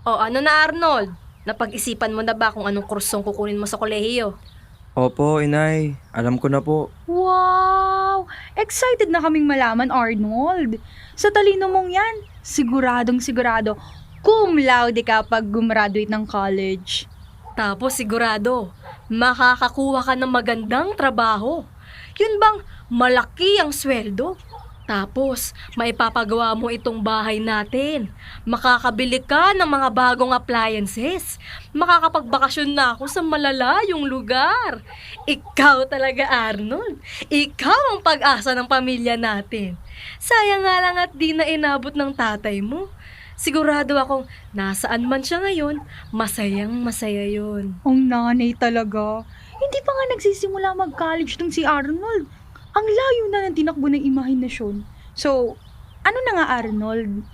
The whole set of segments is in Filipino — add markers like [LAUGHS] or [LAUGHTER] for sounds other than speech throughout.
O ano na Arnold? Napag-isipan mo na ba kung anong kursong kukunin mo sa kolehiyo? Opo, inay. Alam ko na po. Wow! Excited na kaming malaman, Arnold. Sa talino mong yan, siguradong sigurado, cum laude ka pag gumraduate ng college. Tapos sigurado, makakakuha ka ng magandang trabaho. Yun bang malaki ang sweldo? Tapos, maipapagawa mo itong bahay natin. Makakabili ka ng mga bagong appliances. Makakapagbakasyon na ako sa malalayong lugar. Ikaw talaga, Arnold. Ikaw ang pag-asa ng pamilya natin. Sayang nga lang at di na inabot ng tatay mo. Sigurado akong nasaan man siya ngayon, masayang masaya yun. Ang nanay talaga. Hindi pa nga nagsisimula mag-college tong si Arnold. Ang layo na ng tinakbo ng imahinasyon. So, ano na nga Arnold?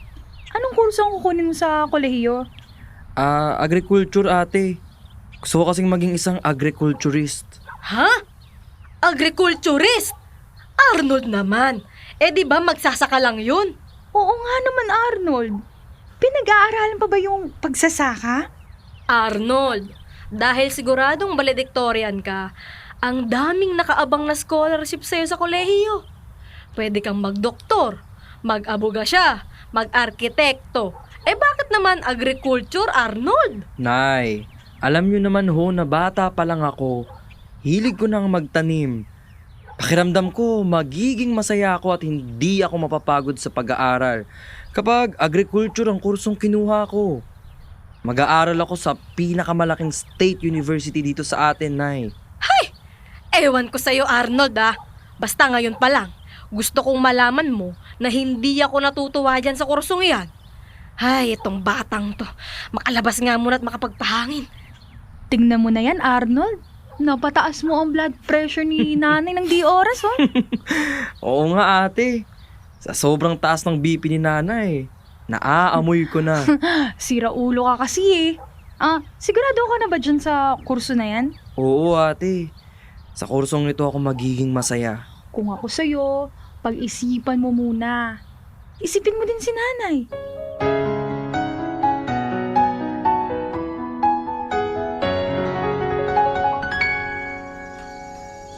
Anong kurso ang kukunin mo sa kolehiyo? Ah, agriculture ate. Gusto ko kasing maging isang agriculturist. Ha? Agriculturist? Arnold naman. Eh di ba magsasaka lang yun? Oo nga naman Arnold. Pinag-aaralan pa ba yung pagsasaka? Arnold, dahil siguradong valedictorian ka, ang daming nakaabang na scholarship sa'yo sa kolehiyo. Pwede kang magdoktor, mag-abogasya, mag-arkitekto. Eh bakit naman agriculture, Arnold? Nay, alam nyo naman ho na bata pa lang ako. Hilig ko nang magtanim. Pakiramdam ko, magiging masaya ako at hindi ako mapapagod sa pag-aaral kapag agriculture ang kursong kinuha ko. Mag-aaral ako sa pinakamalaking state university dito sa atin, Nay. Ewan ko sa'yo, Arnold ah. Basta ngayon pa lang, gusto kong malaman mo na hindi ako natutuwa dyan sa kursong iyan. Ay, itong batang to. Makalabas nga muna at makapagpahangin. Tingnan mo na yan Arnold. Napataas mo ang blood pressure ni [LAUGHS] nanay ng di oras oh. [LAUGHS] Oo nga ate. Sa sobrang taas ng BP ni nanay, naaamoy ko na. [LAUGHS] Sira ulo ka kasi eh. Ah, sigurado ka na ba dyan sa kurso na yan? Oo ate, sa kursong ito ako magiging masaya. Kung ako sa'yo, pag-isipan mo muna. Isipin mo din si nanay.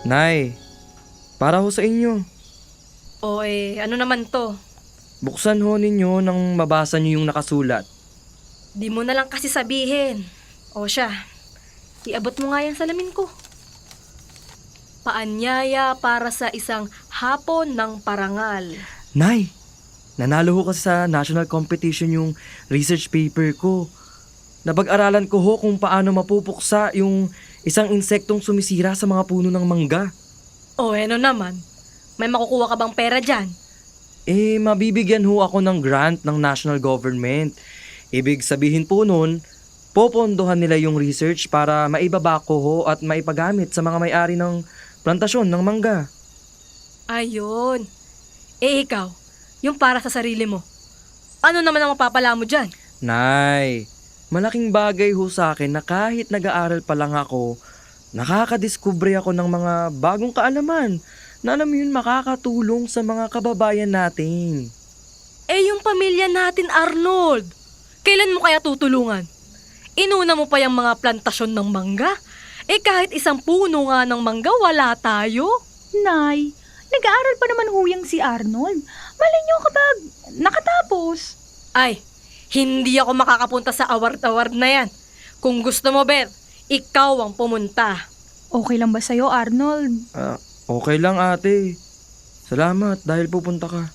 Nay, para ho sa inyo. O eh, ano naman to? Buksan ho ninyo nang mabasa niyo yung nakasulat. Di mo na lang kasi sabihin. O siya, iabot mo nga yan sa lamin ko. Paanyaya para sa isang hapon ng parangal. Nay, nanalo ho kasi sa national competition yung research paper ko. Napag-aralan ko ho kung paano mapupuksa yung isang insektong sumisira sa mga puno ng mangga. O ano naman, may makukuha ka bang pera dyan? Eh, mabibigyan ho ako ng grant ng national government. Ibig sabihin po nun, popondohan nila yung research para maibaba ko ho at maipagamit sa mga may-ari ng plantasyon ng mangga. Ayun. Eh ikaw, yung para sa sarili mo. Ano naman ang mapapala mo dyan? Nay, malaking bagay ho sa akin na kahit nag-aaral pa lang ako, nakakadiskubre ako ng mga bagong kaalaman na alam yun makakatulong sa mga kababayan natin. Eh yung pamilya natin, Arnold. Kailan mo kaya tutulungan? Inuna mo pa yung mga plantasyon ng mangga? Eh kahit isang puno nga ng mangga, wala tayo. Nay, nag-aaral pa naman huyang si Arnold. Malay niyo kapag nakatapos. Ay, hindi ako makakapunta sa award-award na yan. Kung gusto mo, Beth, ikaw ang pumunta. Okay lang ba sa'yo, Arnold? Ah, okay lang ate. Salamat dahil pupunta ka.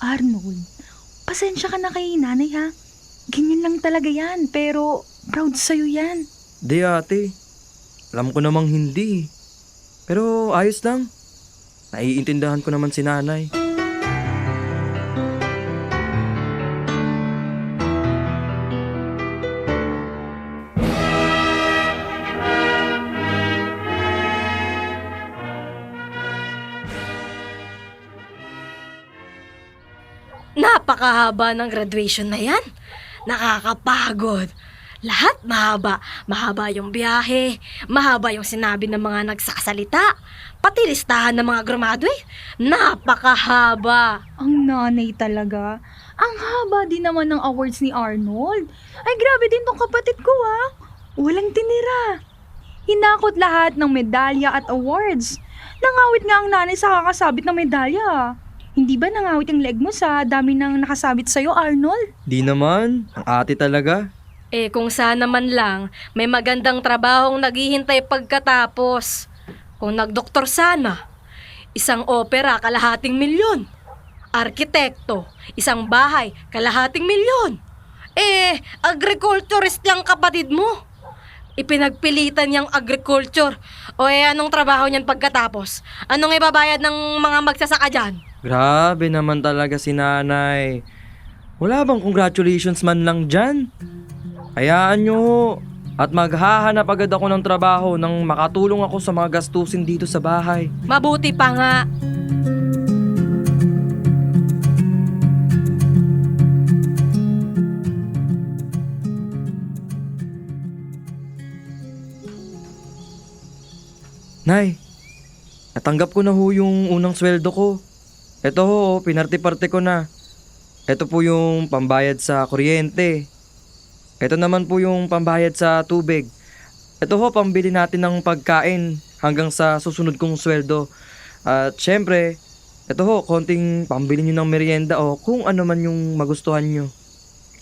Arnold, pasensya ka na kay nanay ha. Ganyan lang talaga yan, pero proud sa'yo yan. Di ate. Alam ko namang hindi. Pero ayos lang. Naiintindahan ko naman si nanay. Napakahaba ng graduation na yan. Nakakapagod. Lahat mahaba. Mahaba yung biyahe. Mahaba yung sinabi ng mga nagsasalita. Pati listahan ng mga graduate. Napakahaba. Ang nanay talaga. Ang haba din naman ng awards ni Arnold. Ay, grabe din tong kapatid ko ah. Walang tinira. Hinakot lahat ng medalya at awards. Nangawit nga ang nanay sa kakasabit ng medalya. Hindi ba nangawit yung leg mo sa dami ng nakasabit sa'yo, Arnold? Di naman, ang ate talaga. Eh kung sana man lang, may magandang trabahong naghihintay pagkatapos. Kung nagdoktor sana, isang opera kalahating milyon. Arkitekto, isang bahay kalahating milyon. Eh, agriculturist yung kapatid mo. Ipinagpilitan niyang agriculture. O eh, anong trabaho niyan pagkatapos? Anong ibabayad ng mga magsasaka dyan? Grabe naman talaga si nanay. Wala bang congratulations man lang dyan? Hayaan nyo. At maghahanap agad ako ng trabaho nang makatulong ako sa mga gastusin dito sa bahay. Mabuti pa nga. Nay, natanggap ko na ho yung unang sweldo ko. Ito ho, pinarte-parte ko na. Ito po yung pambayad sa kuryente. Ito naman po yung pambayad sa tubig. Ito ho, pambili natin ng pagkain hanggang sa susunod kong sweldo. At syempre, ito ho, konting pambili nyo ng merienda o kung ano man yung magustuhan nyo.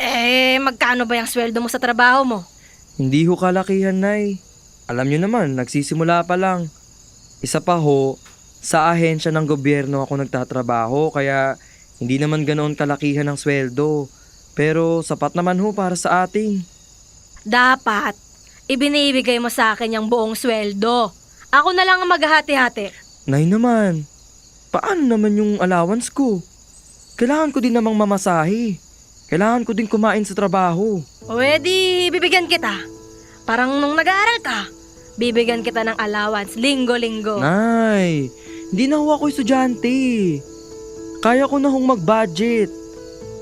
Eh, magkano ba yung sweldo mo sa trabaho mo? Hindi ho kalakihan, Nay. Alam nyo naman, nagsisimula pa lang. Isa pa ho, sa ahensya ng gobyerno ako nagtatrabaho kaya hindi naman ganoon kalakihan ng sweldo. Pero sapat naman ho para sa ating. Dapat, ibinibigay mo sa akin yung buong sweldo. Ako na lang ang maghahati-hati. Nay naman, paano naman yung allowance ko? Kailangan ko din namang mamasahe. Kailangan ko din kumain sa trabaho. Edi, bibigyan kita. Parang nung nag-aaral ka, bibigyan kita ng allowance linggo-linggo. Nay, hindi na ho ako estudyante. Kaya ko na hong mag-budget.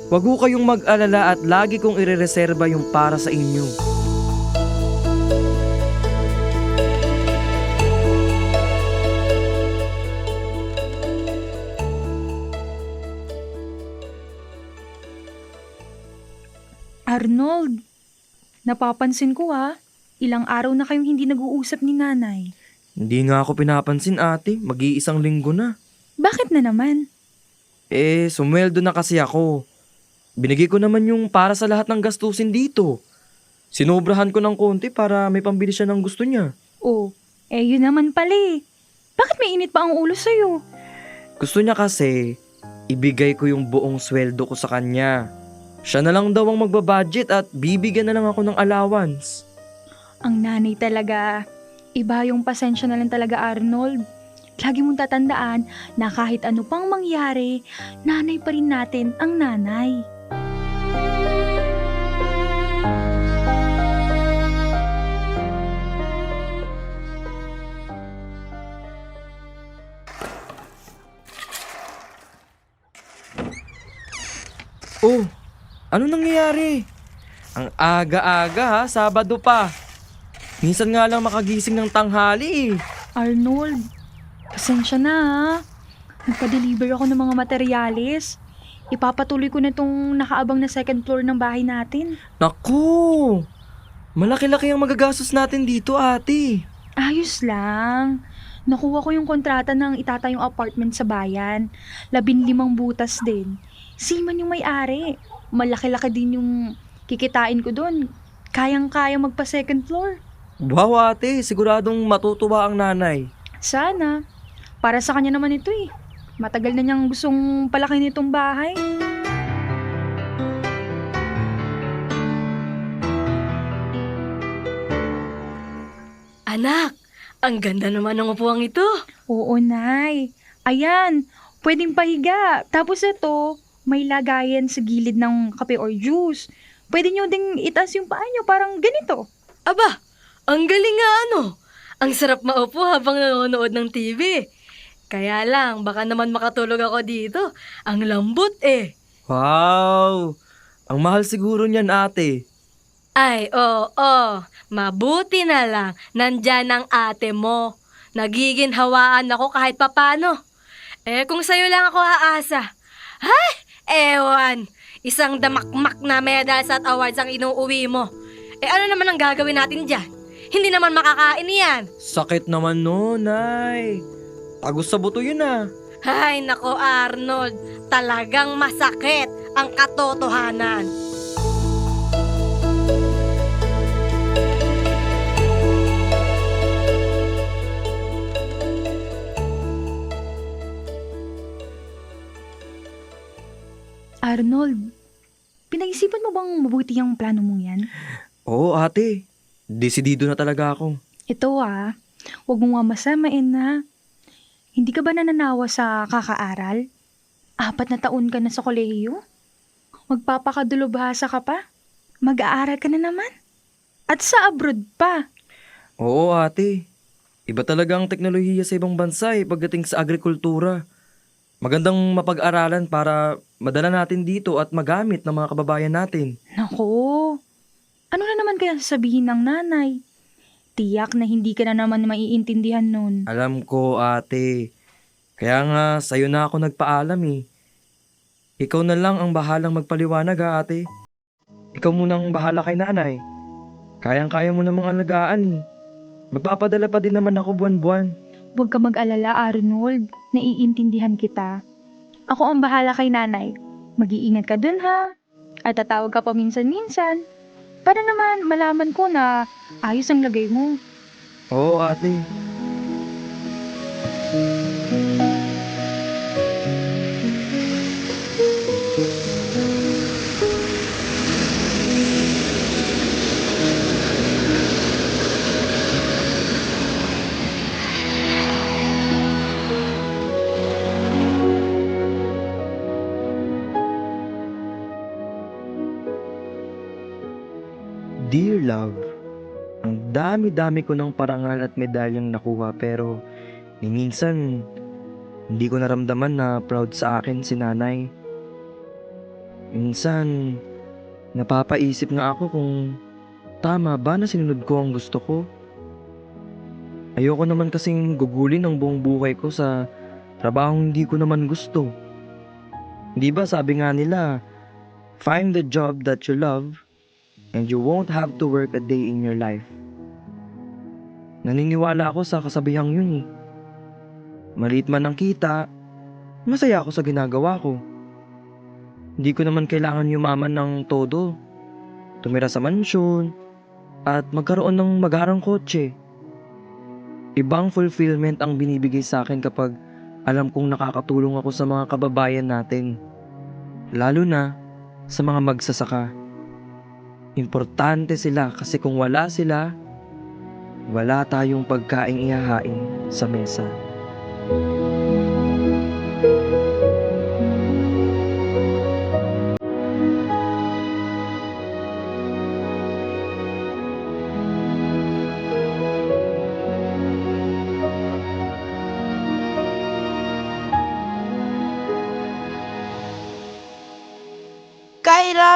Huwag ho kayong mag-alala at lagi kong irereserba yung para sa inyo. Arnold, napapansin ko ah. Ilang araw na kayong hindi nag-uusap ni nanay. Hindi nga ako pinapansin ate, mag-iisang linggo na. Bakit na naman? Eh, sumweldo na kasi ako. Binigay ko naman yung para sa lahat ng gastusin dito. Sinobrahan ko ng konti para may pambili siya ng gusto niya. Oh, eh yun naman pala eh. Bakit may init pa ang ulo sa'yo? Gusto niya kasi, ibigay ko yung buong sweldo ko sa kanya. Siya na lang daw ang magbabudget at bibigyan na lang ako ng allowance. Ang nanay talaga, iba yung pasensya na lang talaga Arnold. Lagi mong tatandaan na kahit ano pang mangyari, nanay pa rin natin ang nanay. Ano nangyayari? Ang aga-aga ha, Sabado pa. Minsan nga lang makagising ng tanghali eh. Arnold, pasensya na ha. Nagpa-deliver ako ng mga materyales. Ipapatuloy ko na itong nakaabang na second floor ng bahay natin. Naku! Malaki-laki ang magagastos natin dito ate. Ayos lang. Nakuha ko yung kontrata ng itatayong apartment sa bayan. Labin limang butas din. Siman yung may-ari. Malaki-laki din yung kikitain ko doon. Kayang-kaya magpa second floor. Wow ate, siguradong matutuwa ang nanay. Sana. Para sa kanya naman ito eh. Matagal na niyang gustong palaki nitong bahay. Anak, ang ganda naman ng upuang ito. Oo, Nay. Ayan, pwedeng pahiga. Tapos ito, may lagayan sa gilid ng kape or juice. Pwede nyo ding itaas yung paa nyo, parang ganito. Aba, ang galing nga ano. Ang sarap maupo habang nanonood ng TV. Kaya lang, baka naman makatulog ako dito. Ang lambot eh. Wow! Ang mahal siguro niyan ate. Ay, oo, oo. Mabuti na lang. Nandyan ang ate mo. Nagiging hawaan ako kahit papano. Eh, kung sa'yo lang ako aasa. Ay, ewan. Isang damakmak na medals at awards ang inuuwi mo. Eh ano naman ang gagawin natin dyan? Hindi naman makakain yan. Sakit naman no, Nay. Tagos sa buto yun ah. Hay nako Arnold, talagang masakit ang katotohanan. Arnold, pinag-isipan mo bang mabuti ang plano mong yan? Oo, ate. Desidido na talaga ako. Ito ah, huwag mo nga masamain na. Hindi ka ba nananawa sa kakaaral? Apat na taon ka na sa kolehiyo? Magpapakadulubhasa ka pa? Mag-aaral ka na naman? At sa abroad pa? Oo, ate. Iba talaga ang teknolohiya sa ibang bansa eh pagdating sa agrikultura. Magandang mapag-aralan para madala natin dito at magamit ng mga kababayan natin. Nako, ano na naman kaya sasabihin ng nanay? Tiyak na hindi ka na naman maiintindihan nun. Alam ko, ate. Kaya nga, sa'yo na ako nagpaalam eh. Ikaw na lang ang bahalang magpaliwanag ha, ate. Ikaw munang bahala kay nanay. Kayang-kaya mo namang alagaan eh. Magpapadala pa din naman ako buwan-buwan. Huwag ka mag-alala, Arnold. Naiintindihan kita. Ako ang bahala kay nanay. Mag-iingat ka dun ha. At tatawag ka pa minsan-minsan. Para naman malaman ko na ayos ang lagay mo. Oo, ate. Dear love, ang dami-dami ko ng parangal at medalyang nakuha pero minsan hindi ko naramdaman na proud sa akin si nanay. Minsan napapaisip nga ako kung tama ba na sinunod ko ang gusto ko. Ayoko naman kasing gugulin ang buong buhay ko sa trabahong hindi ko naman gusto. Di ba sabi nga nila, find the job that you love and you won't have to work a day in your life. Naniniwala ako sa kasabihang yun eh. Maliit man ang kita, masaya ako sa ginagawa ko. Hindi ko naman kailangan yumaman ng todo. Tumira sa mansyon, at magkaroon ng magarang kotse. Ibang fulfillment ang binibigay sa akin kapag alam kong nakakatulong ako sa mga kababayan natin. Lalo na sa mga magsasaka. Importante sila kasi kung wala sila, wala tayong pagkaing ihahain sa mesa.